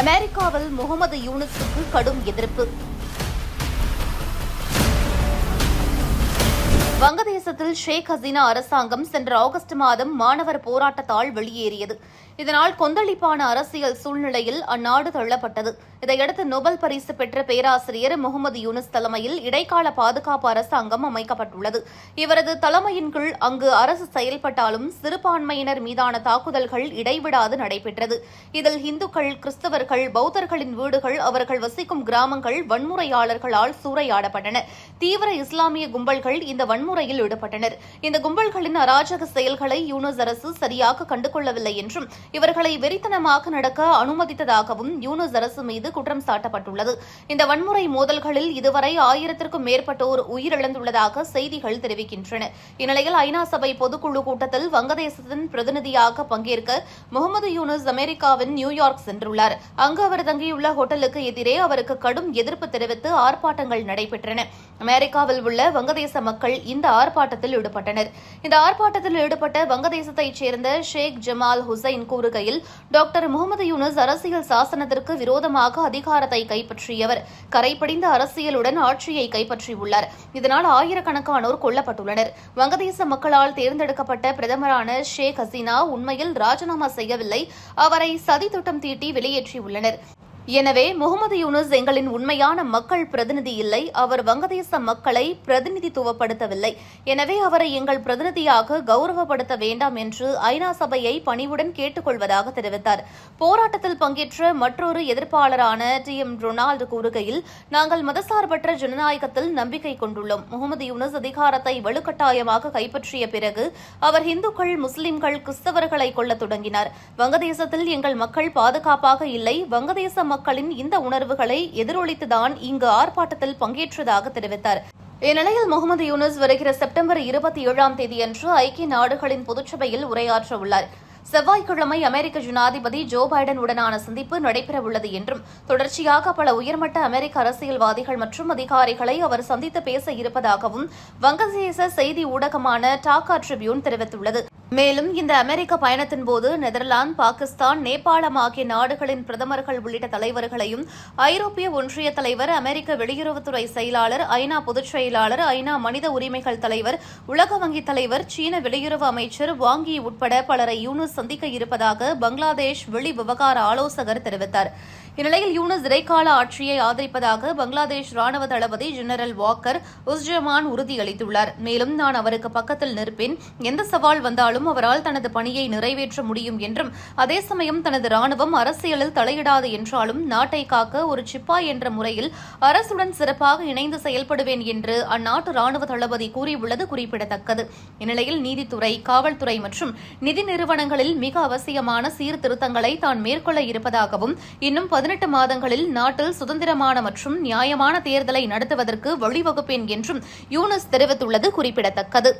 அமெரிக்காவில் முகமது யூனிஸுக்கு கடும் எதிர்ப்பு. வங்கதேசத்தில் ஷேக் ஹசீனா அரசாங்கம் சென்ற ஆகஸ்ட் மாதம் மாணவர் போராட்டத்தால் வெளியேறியது. இதனால் கொந்தளிப்பான அரசியல் சூழ்நிலையில் அந்நாடு தள்ளப்பட்டது. இதையடுத்து நோபல் பரிசு பெற்ற பேராசிரியர் முகமது யூனுஸ் தலைமையில் இடைக்கால பாதுகாப்பு அரசாங்கம் அமைக்கப்பட்டுள்ளது. இவரது தலைமையின் கீழ் அங்கு அரசு செயல்பட்டாலும் சிறுபான்மையினர் மீதான தாக்குதல்கள் இடைவிடாது நடைபெற்றது. இதில் இந்துக்கள் கிறிஸ்தவர்கள் பௌத்தர்களின் வீடுகள் அவர்கள் வசிக்கும் கிராமங்கள் வன்முறையாளர்களால் சூறையாடப்பட்டன. தீவிர இஸ்லாமிய கும்பல்கள் இந்த வன்முறையில் ஈடுபட்டனர் இந்த கும்பல்களின் அராஜக செயல்களை யூனஸ் அரசு சரியாக கண்டுகொள்ளவில்லை என்றும் இவர்களை வெறித்தனமாக நடக்க அனுமதித்ததாகவும் யூனஸ் அரசு மீது குற்றம் சாட்டப்பட்டுள்ளது. இந்த வன்முறை மோதல்களில் இதுவரை ஆயிரத்திற்கும் மேற்பட்டோர் உயிரிழந்துள்ளதாக செய்திகள் தெரிவிக்கின்றன. இந்நிலையில் ஐநா சபை பொதுக்குழு கூட்டத்தில் வங்கதேசத்தின் பிரதிநிதியாக பங்கேற்க முகமது யூனஸ் அமெரிக்காவின் நியூயார்க் சென்றுள்ளார். அங்கு அவர் தங்கியுள்ள ஹோட்டலுக்கு எதிரே அவருக்கு கடும் எதிர்ப்பு தெரிவித்து ஆர்ப்பாட்டங்கள் நடைபெற்றன. அமெரிக்காவில் உள்ள வங்கதேச மக்கள் இந்த ஆர்ப்பாட்டத்தில் ஈடுபட்டனர். இந்த ஆர்ப்பாட்டத்தில் ஈடுபட்ட வங்கதேசத்தைச் சேர்ந்த ஷேக் ஜமால் ஹுசைன் கூறுகையில் டாக்டர் முகமது யூனுஸ் அரசியல் சாசனத்திற்கு விரோதமாக அதிகாரத்தை கைப்பற்றியவர். கரைபடிந்த அரசியலுடன் ஆட்சியை கைப்பற்றியுள்ளார். இதனால் ஆயிரக்கணக்கானோர் கொல்லப்பட்டுள்ளனர். வங்கதேச மக்களால் தேர்ந்தெடுக்கப்பட்ட பிரதமரான ஷேக் ஹசீனா உண்மையில் ராஜினாமா செய்யவில்லை. அவரை சதி திட்டம் தீட்டி வெளியேற்றியுள்ளனர். எனவே முகமது யூனுஸ் எங்களின் உண்மையான மக்கள் பிரதிநிதி இல்லை. அவர் வங்கதேச மக்களை பிரதிநிதித்துவப்படுத்தவில்லை. எனவே அவரை எங்கள் பிரதிநிதியாக கௌரவப்படுத்த வேண்டாம் என்று ஐநா சபையை பணிவுடன் கேட்டுக்கொள்வதாக தெரிவித்தார். போராட்டத்தில் பங்கேற்ற மற்றொரு எதிர்ப்பாளரான டி எம் ரொனால்டு கூறுகையில் நாங்கள் மதசார்பற்ற ஜனநாயகத்தில் நம்பிக்கை கொண்டுள்ளோம். முகமது யூனுஸ் அதிகாரத்தை வலுக்கட்டாயமாக கைப்பற்றிய பிறகு அவர் இந்துக்கள் முஸ்லிம்கள் கிறிஸ்தவர்களை கொள்ள தொடங்கினார். வங்கதேசத்தில் எங்கள் மக்கள் பாதுகாப்பாக இல்லை. வங்கதேச மக்களின் இந்த உணர்வுகளை எதிரொலித்துதான் இங்கு ஆர்ப்பாட்டத்தில் பங்கேற்றதாக தெரிவித்தார். இந்நிலையில் முகமது யூனுஸ் வருகிற செப்டம்பர் இருபத்தி ஏழாம் தேதியன்று ஐக்கிய நாடுகளின் பொதுச்சபையில் உரையாற்ற உள்ளார். செவ்வாய்க்கிழமை அமெரிக்க ஜனாதிபதி ஜோ பைடன் உடனான சந்திப்பு நடைபெறவுள்ளது என்றும் தொடர்ச்சியாக பல உயர்மட்ட அமெரிக்க அரசியல்வாதிகள் மற்றும் அதிகாரிகளை அவர் சந்தித்து பேச இருப்பதாகவும் வங்கதேச செய்தி ஊடகமான டாக்கா ட்ரிபியூன் தெரிவித்துள்ளது. மேலும் இந்த அமெரிக்க பயணத்தின் போது நெதர்லாந்து பாகிஸ்தான் நேபாளம் ஆகிய நாடுகளின் பிரதமர்கள் உள்ளிட்ட தலைவர்களையும் ஐரோப்பிய ஒன்றிய தலைவர் அமெரிக்க வெளியுறவுத்துறை செயலாளர் ஐநா பொதுச் செயலாளர் ஐநா மனித உரிமைகள் தலைவர் உலக வங்கி தலைவர் சீன வெளியுறவு அமைச்சர் வாங்கி உட்பட பலரை யூனு சந்திக்க இருப்பதாக பங்களாதேஷ் வெளி விவகார ஆலோசகர் தெரிவித்தார். இந்நிலையில் யூனுஸ் இடைக்கால ஆட்சியை ஆதரிப்பதாக பங்களாதேஷ் ராணுவ தளபதி ஜெனரல் வாக்கர் உஸ்ஜமான் உறுதியளித்துள்ளார். மேலும் நான் அவருக்கு பக்கத்தில் நிற்பேன். எந்த சவால் வந்தாலும் அவரால் தனது பணியை நிறைவேற்ற முடியும் என்றும் அதே சமயம் தனது ராணுவம் அரசியலில் தலையிடாது என்றாலும் நாட்டை காக்க ஒரு சிப்பாய் என்ற முறையில் அரசுடன் சிறப்பாக இணைந்து செயல்படுவேன் என்று அந்நாட்டு ராணுவ தளபதி கூறியுள்ளது குறிப்பிடத்தக்கது. இந்நிலையில் நீதித்துறை காவல்துறை மற்றும் நிதி நிறுவனங்களில் மிக அவசியமான சீர்திருத்தங்களை தான் மேற்கொள்ள இருப்பதாகவும் இன்னும் பதினெட்டு மாதங்களில் நாட்டில் சுதந்திரமான மற்றும் நியாயமான தேர்தலை நடத்துவதற்கு வழிவகுப்பேன் என்றும் யூனஸ் தெரிவித்துள்ளது குறிப்பிடத்தக்கது.